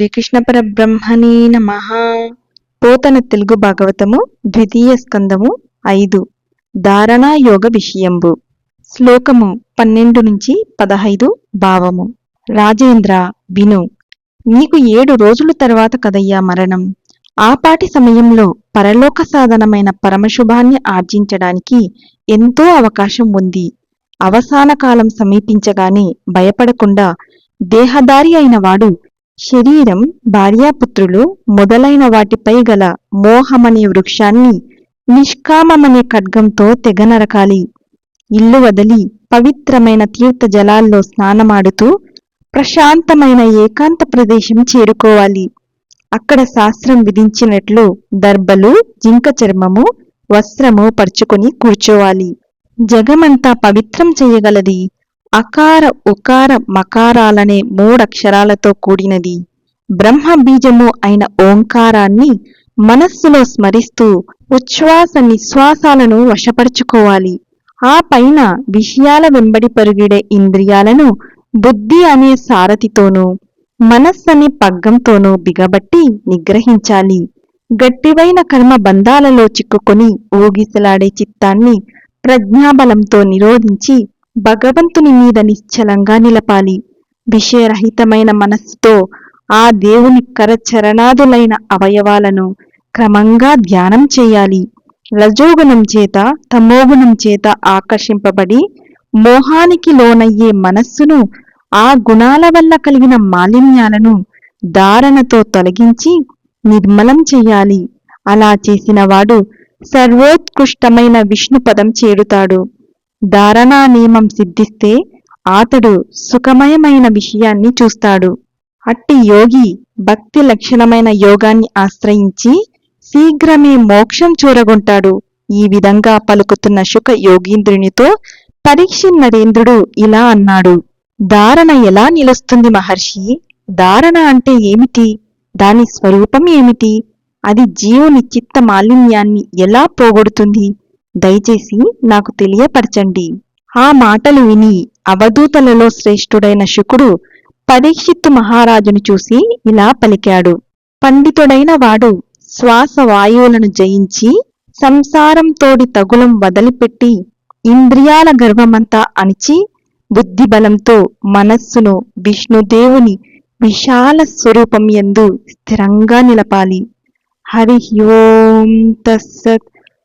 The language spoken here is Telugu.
శ్రీకృష్ణ పరబ్రహ్మణే నమ. పోతన తెలుగు భాగవతము ద్వితీయ స్కందము ఐదు. ధారణా యోగ విషయంబు. శ్లోకము పన్నెండు నుంచి పదహైదు భావము. రాజేంద్ర విను. నీకు ఏడు రోజుల తర్వాత కదయ్యా మరణం. ఆపాటి సమయంలో పరలోక సాధనమైన పరమశుభాన్ని ఆర్జించడానికి ఎంతో అవకాశం ఉంది. అవసాన కాలం సమీపించగానే భయపడకుండా దేహదారి అయిన వాడు శరీరం భార్యాపుత్రులు మొదలైన వాటిపై గల మోహమనే వృక్షాన్ని నిష్కామమనే ఖడ్గంతో తెగనరకాలి ఇల్లు వదిలి పవిత్రమైన తీర్థ జలాల్లో స్నానమాడుతూ ప్రశాంతమైన ఏకాంత ప్రదేశం చేరుకోవాలి. అక్కడ శాస్త్రం విధించినట్లు దర్బలు జింక చర్మము వస్త్రము పరుచుకొని కూర్చోవాలి. జగమంతా పవిత్రం చేయగలది అకార ఉకార మకారాలనే మూడక్షరాలతో కూడినది. బ్రహ్మ బీజము అయిన ఓంకారాన్ని మనస్సులో స్మరిస్తూ ఉచ్ఛ్వాస నిశ్వాసాలను వశపరుచుకోవాలి. ఆ పైన విషయాల వెంబడి పరుగిడే ఇంద్రియాలను బుద్ధి అనే సారథితోనూ మనస్సనే పగ్గంతోనూ బిగబట్టి నిగ్రహించాలి. గట్టివైన కర్మ బంధాలలో చిక్కుకొని ఊగిసలాడే చిత్తాన్ని ప్రజ్ఞాబలంతో నిరోధించి భగవంతుని మీద నిశ్చలంగా నిలపాలి. విషయరహితమైన మనస్సుతో ఆ దేవుని కరచరణాదులైన అవయవాలను క్రమంగా ధ్యానం చేయాలి. రజోగుణం చేత తమోగుణం చేత ఆకర్షింపబడి మోహానికి లోనయ్యే మనస్సును ఆ గుణాల వల్ల కలిగిన మాలిన్యాలను ధారణతో తొలగించి నిర్మలం చెయ్యాలి అలా చేసినవాడు సర్వోత్కృష్టమైన విష్ణు పదం చేరుతాడు. ధారణా నియమం సిద్ధిస్తే అతడు సుఖమయమైన విషయాన్ని చూస్తాడు. అట్టి యోగి భక్తి లక్షణమైన యోగాన్ని ఆశ్రయించి శీఘ్రమే మోక్షం చూరగొంటాడు. ఈ విధంగా పలుకుతున్న శుక యోగీంద్రునితో పరీక్ష నరేంద్రుడు ఇలా అన్నాడు. ధారణ ఎలా నిలుస్తుంది మహర్షి? ధారణ అంటే ఏమిటి? దాని స్వరూపం ఏమిటి? అది జీవుని చిత్త మాలిన్యాన్ని ఎలా పోగొడుతుంది? దయచేసి నాకు తెలియపరచండి. ఆ మాటలు విని అవధూతలలో శ్రేష్ఠుడైన శుకుడు పరీక్షిత్తు మహారాజును చూసి ఇలా పలికాడు. పండితుడైన వాడు శ్వాస వాయువులను జయించి సంసారంతోడి తగులం వదిలిపెట్టి ఇంద్రియాల గర్వమంతా అణిచి బుద్ధిబలంతో మనస్సును విష్ణుదేవుని విశాల స్వరూపం యందు స్థిరంగా నిలపాలి. హరి ఓం తస్సత్